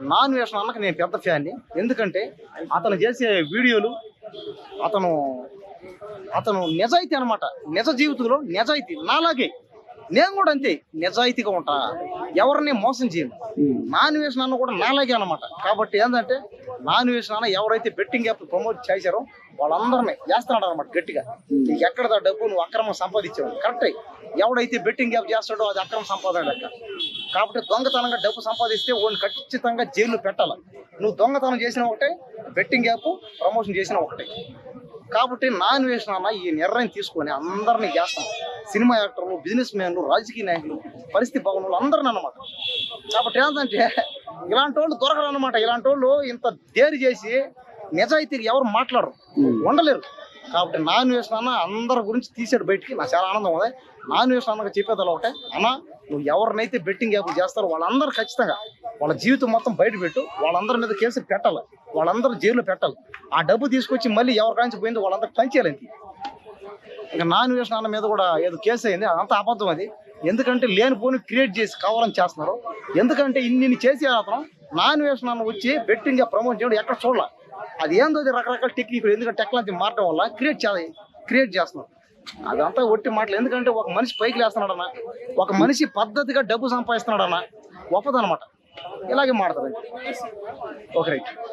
Non వేషన్ అన్నకి నేను పెద్ద ఫ్యాన్ని. ఎందుకంటే అతను చేసే వీడియోలు అతను అతను నిజాయితీ అనమాట నిజ జీవితంలో నిజాయితీ నాలాగే. నేను కూడా అంతే నిజాయితీగా ఉంటా. ఎవరిని మోసం చేయను. నాన్ వేసిన అన్న కూడా నాలాగే అనమాట కాబట్టి ఏంటంటే నాన్ వేసిన అన్న ఎవరైతే బెట్టింగ్ యాప్ ప్రమోట్ చేశారో వాళ్ళందరినీ చేస్తున్నాడు అనమాట గట్టిగా. నీకు ఎక్కడ డబ్బు నువ్వు అక్రమం సంపాదించావు. కరెక్టే ఎవడైతే బెట్టింగ్ యాప్ చేస్తాడో అది అక్రమ సంపాదన లెక్క. కాబట్టి దొంగతనంగా డబ్బు సంపాదిస్తే వాడిని ఖచ్చితంగా జైలు పెట్టాలి. నువ్వు దొంగతనం చేసిన ఒకటే బెట్టింగ్ యాప్ ప్రమోషన్ చేసిన ఒకటే. కాబట్టి నాన్ వేషన్ అన్న ఈ నిర్ణయం తీసుకొని అందరినీ చేస్తాం. సినిమా యాక్టర్లు బిజినెస్ మ్యాన్లు రాజకీయ నాయకులు పరిస్థితి భవనులు అందరిని అన్నమాట. కాబట్టి ఏంటంటే ఇలాంటి వాళ్ళు దొరకరు అనమాట ఇలాంటి వాళ్ళు ఇంత దేరి చేసి నిజాయితీగా ఎవరు మాట్లాడరు. ఉండలేరు. కాబట్టి నాన్ వేసిన అన్న అందరి గురించి తీసాడు బయటికి. నాకు చాలా ఆనందం ఉంది. నాన్ వేసిన అన్నగా చెప్పేది అలా ఒకటే అన్న నువ్వు ఎవరినైతే బెట్టింగ్ యాప్ చేస్తారో వాళ్ళందరూ ఖచ్చితంగా వాళ్ళ జీవితం మొత్తం బయట పెట్టు. వాళ్ళందరి మీద కేసు పెట్టాలి. వాళ్ళందరూ జైల్లో పెట్టాలి. ఆ డబ్బు తీసుకొచ్చి మళ్ళీ ఎవరికాంచి పోయిందో వాళ్ళందరూ పంచేయాలి ఇంకా నాన్ వేసిన అన్న మీద కూడా ఏదో కేసు అయింది. అదంతా అబద్ధం అది. ఎందుకంటే లేనిపోని క్రియేట్ చేసి కావాలని చేస్తున్నారు. ఎందుకంటే ఇన్ని చేసి అతను నాన్ వేసిన అన్న వచ్చి బెట్టింగ్ ప్రమోట్ చేయడం ఎక్కడ చూడాలి. అది ఏందో రకరకాల టెక్నిక్ ఎందుకంటే టెక్నాలజీ మారడం వల్ల క్రియేట్ చే క్రియేట్ చేస్తున్నారు అదంతా ఒట్టి మాటలు. ఎందుకంటే ఒక మనిషి పైకి లేస్తున్నాడన్న ఒక మనిషి పద్ధతిగా డబ్బు సంపాదిస్తున్నాడన్న గొప్పదనమాట ఇలాగే మాడతారు ఒక రైట్.